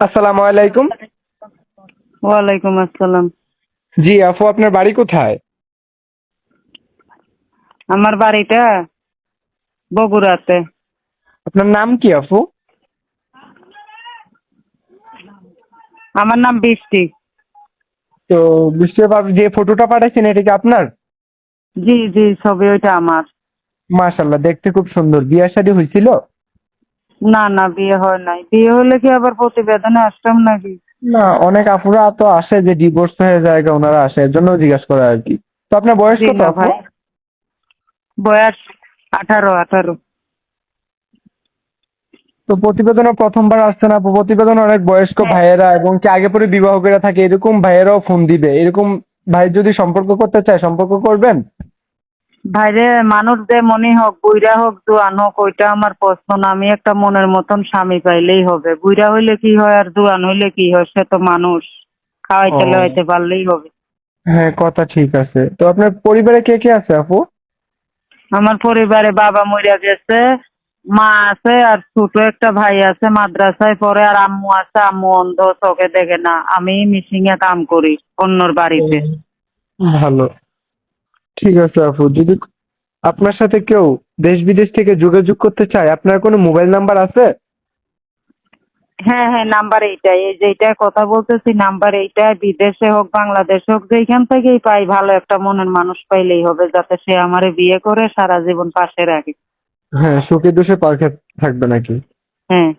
আসসালামু আলাইকুম। ওয়ালাইকুম আসসালাম। জি আপু আপনার বাড়ি কোথায়? আমার বাড়িটা বগুড়াতে। আপনার নাম কি আপু? আমার নাম বৃষ্টি। তো বুঝতে পার যে ফটোটা পাঠাইছেন এটা কি আপনার? জি জি ছবি ওইটা আমার। মাশাল্লাহ দেখতে খুব সুন্দর। বিয়ে শাদী হয়েছিল না না বিয়ে হয় নাই। বিয়ে হলে কি আবার প্রতিবেদনে আসতাম নাকি? না অনেক আপুরা তো আসে যে ডিভোর্স হয়ে যায় ওনারা আসে এর জন্য জিজ্ঞাসা করা আর কি। তো আপনার বয়স কত ভাই। বয়স আঠারো আঠারো। তো প্রতিবেদনে প্রথমবার আসছেন আপু। প্রতিবেদন অনেক বয়স্ক হ্যাঁ। ভাইয়েরা এবং কি আগে পরে বিবাহ করে থাকে এরকম ভাইয়েরাও ফোন দিবে। এরকম ভাই যদি সম্পর্ক করতে চায় সম্পর্ক করবেন? ভাইরে মানুষ যে মনে হোক বুইরা হোক জোয়ান হোক ওইটা আমার প্রশ্ন না। আমি একটা মনের মতন স্বামী পাইলেই হবে। বুইরা হইলে কি হয় আর জোয়ান হইলে কি হয় সে তো মানুষ। খাওয়াইতে ও। লওয়াইতে পারলেই হবে। হ্যাঁ কথা ঠিক আছে। তো আপনার পরিবারে কে কে আছে আপু? আমার পরিবারে বাবা মরিয়া গেছে মা আছে আর ছোট একটা ভাই আছে মাদ্রাসায় পড়ে আর আম্মু আছে। আম্মু অন্ধ চোখে দেখে না। আমি মিশিং এ কাম করি অন্যর বাড়িতে। ভালো। ঠিক আছে আপু যদি আপনার সাথে কেউ দেশ বিদেশ থেকে যোগাযোগ করতে চায় আপনার কোনো মোবাইল নাম্বার আছে? হ্যাঁ হ্যাঁ নাম্বার এইটাই এই যে যেটা কথা বলতেছি নাম্বার এইটাই বিদেশে হোক বাংলাদেশে হোক যেখান থেকেই পাই ভালো একটা মনের মানুষ পাইলেই হবে যাতে সে আমারে বিয়ে করে সারা জীবন পাশে রাখে। হ্যাঁ সুখে দুষে পার্কে থাকবে নাকি? হ্যাঁ।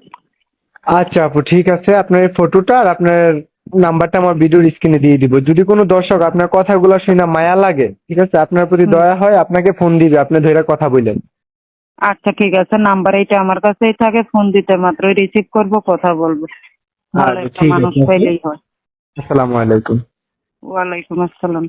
আচ্ছা আপু ঠিক আছে আপনার এই ফটোটা আর আপনার নাম্বারটা আমার ভিডিওর স্ক্রিনে দিয়ে দিব। যদি কোনো দর্শক আপনার কথাগুলো শুনে মায়া লাগে ঠিক আছে? আপনার প্রতি দয়া হয় আপনাকে ফোন দিবে আপনি ধরে কথা বললেন আচ্ছা ঠিক আছে। নাম্বার এইটা আমার কাছেই থাকে ফোন দিতে মাত্রই রিসিভ করব কথা বলব। আচ্ছা, ঠিক আছে। আসসালামু আলাইকুম। ওয়ালাইকুম আসসালাম।